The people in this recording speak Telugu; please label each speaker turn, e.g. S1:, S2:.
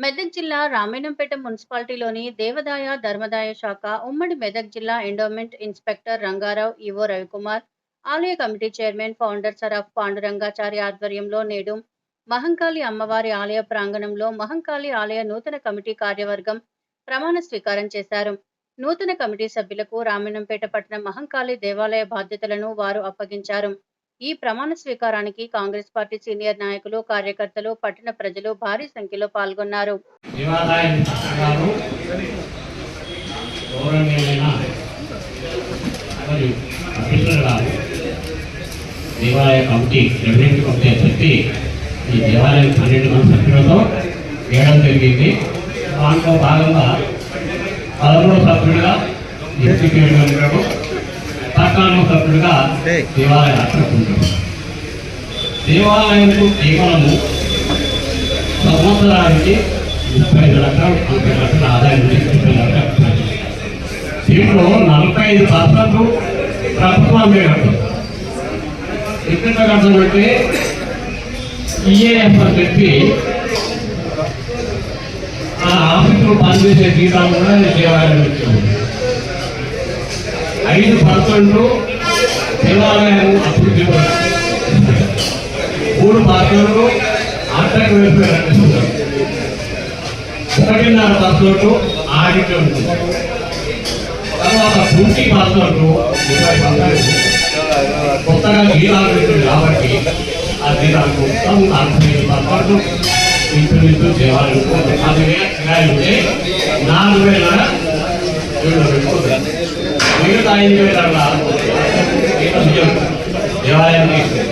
S1: మెదక్ జిల్లా రామాయణంపేట మున్సిపాలిటీలోని దేవదాయ ధర్మదాయ శాఖ ఉమ్మడి మెదక్ జిల్లా endowment inspector Rangarao EO Ravikumar ఆలయ committee chairman founder Saraf Pandurangachari ఆధ్వర్యంలో నేడు మహంకాళి అమ్మవారి ఆలయ ప్రాంగణంలో మహంకాళి ఆలయ నూతన కమిటీ కార్యవర్గం ప్రమాణ స్వీకారం చేశారు. నూతన కమిటీ సభ్యులకు రామాయణంపేట పట్టణ మహంకాళి దేవాలయ బాధ్యతలను వారు అప్పగించారు. ఈ ప్రమాణ స్వీకారానికి కాంగ్రెస్ పార్టీ సీనియర్ నాయకులు కార్యకర్తలు పట్టణ ప్రజలు భారీ సంఖ్యలో పాల్గొన్నారు.
S2: దేవాలయ కమిటీ రెవెన్యూ కమిటీ చెప్పి ఈ దేవాలయం పన్నెండు మంది సభ్యులతో వేయడం జరిగింది. దాంట్లో భాగంగా పదమూడు సభ్యులుగా ఎగ్జిక్యూటివ్ పద్నాలుగు సభ్యులుగా దేవాలయ దేవాలయంకు కేవలము సంవత్సరానికి ముప్పై ఐదు లక్షలు నలభై లక్షల ఆదాయం నుంచి ముప్పై లక్షలు దీంట్లో నలభై ఐదు పర్సెంట్ ప్రభుత్వమే కడుతుంది ఎక్కడ కడతామంటే ఈఏఎఫ్ అని చెప్పి ఆ ఆఫీసులో పనిచేసే జీతాలు కూడా దేవాలయం ఇచ్చాము ఐదు పర్సెంట్ దేవాలయం అభివృద్ధి మూడు పర్సెంట్ ఆర్థిక వెల్ఫేర్ ఒకటిన్నర పర్సెంట్ ఆడిటం తర్వాత ట్వంటీ పర్సెంట్ ఇరవై పర్సెంట్ కొత్తగా జీతాలు కాబట్టి ఆ జీతాలు మొత్తం నలభై ఐదు పర్సెంట్ ఇంచుమించు దేవాలయం నాలుగు వేల పెట్టుకుంటారు మిగతా ఐదు